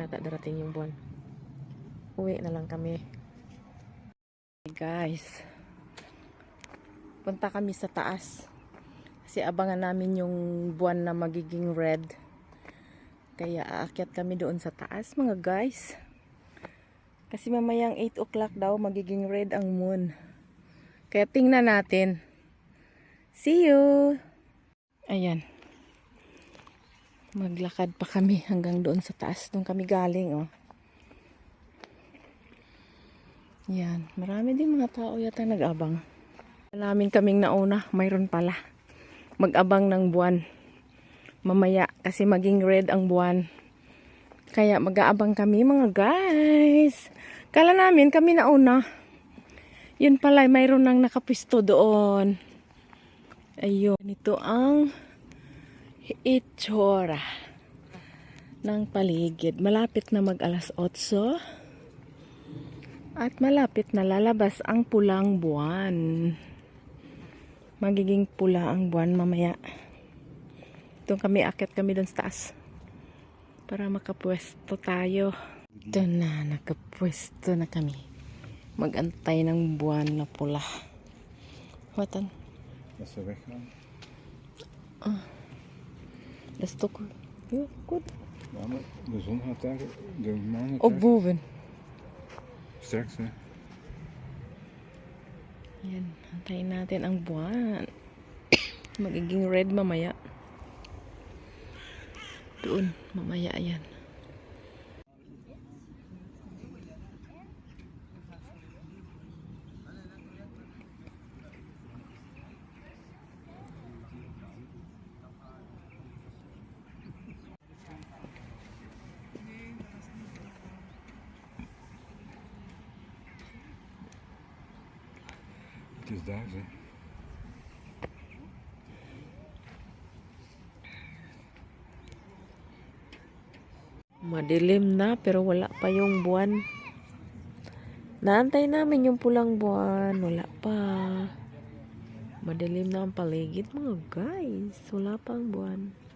Yata darating yung buwan. Uwi na lang kami. Hey guys. Punta kami sa taas. Kasi abangan namin yung buwan na magiging red. Kaya aakyat kami doon sa taas mga guys. Kasi mamayang 8 o'clock daw magiging red ang moon. Kaya tingnan natin. See you! Ayan. Maglakad pa kami hanggang doon sa taas. Doon kami galing, oh. Yan. Marami din mga tao yata nag-abang. Namin kaming nauna. Mayroon pala. Mag-abang ng buwan. Mamaya. Kasi maging red ang buwan. Kaya mag-aabang kami mga guys. Kala namin kami nauna. Yun pala, mayroon nang nakapisto doon. Ayun. Ito ang itsura ng paligid. Malapit na mag alas 8. At malapit na lalabas ang pulang buwan. Magiging pula ang buwan mamaya. Doon kami, akit kami doon sa taas. Para makapwesto tayo. Ito na, nakapwesto na kami. Magantay ng buwan na pula. Watan? Ze weggaan. Dat is toch ja, goed. Ja, maar de zon gaat daar, de maan gaat Op daar. boven. Straks, hè. Yan, antayin natin ang buwan. Magiging red mamaya. Doon, mamaya yan. Is daar, hè. Madilim na pero wala pa yung buwan. Naantay namin yung pulang buwan. Wala pa. Madilim na ang paligid mga guys. Wala pa ang buwan.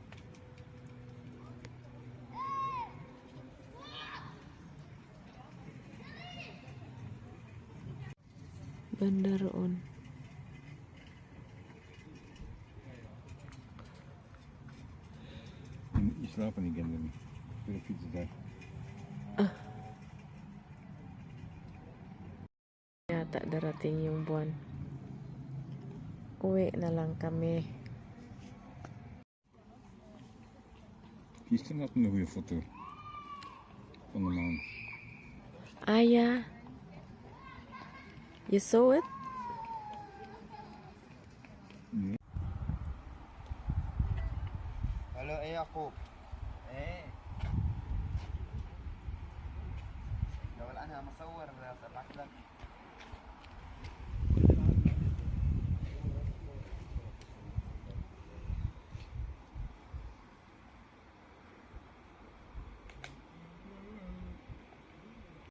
Ganda roon. Je slaapt niet, kinderen. niet. De fiets is daar. Yata darating yung buwan. Uwi na lang kami. Gisteren had ik een goede foto. Van de maan. Ah, yeah. You saw it? Hello, إيه لو الان أنا مصور بصلحت لك